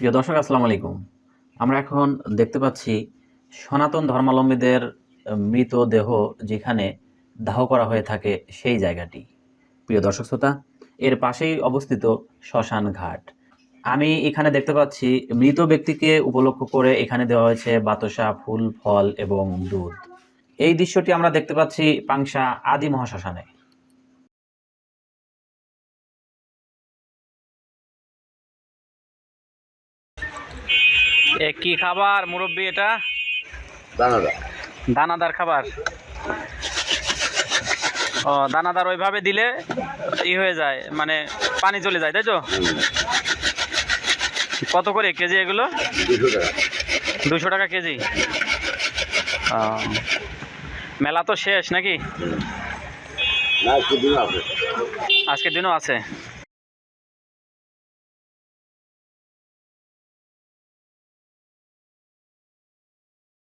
প্রিয় দর্শক, আসসালামু আলাইকুম। আমরা এখন দেখতে পাচ্ছি সনাতন ধর্মাবলম্বীদের মৃতদেহ যেখানে দাহ করা হয়ে থাকে সেই জায়গাটি। প্রিয় দর্শক শ্রোতা, এর পাশেই অবস্থিত শ্মশান ঘাট। আমি এখানে দেখতে পাচ্ছি মৃত ব্যক্তিকে উপলক্ষ করে এখানে দেওয়া হয়েছে বাতাসা, ফুল, ফল এবং দুধ। এই দৃশ্যটি আমরা দেখতে পাচ্ছি পাংশা আদি মহাশ্মশানে। এ কি খাবার মুরব্বি এটা? দানাদা দানাদার খাবার? ও দানাদার ওইভাবে দিলে ই হয়ে যায় মানে পানি চলে যায় তাই তো? কত করে কেজি এগুলো? দুশো টাকা। কেজি? মেলা তো শেষ নাকি? আজকের দিনও আছে।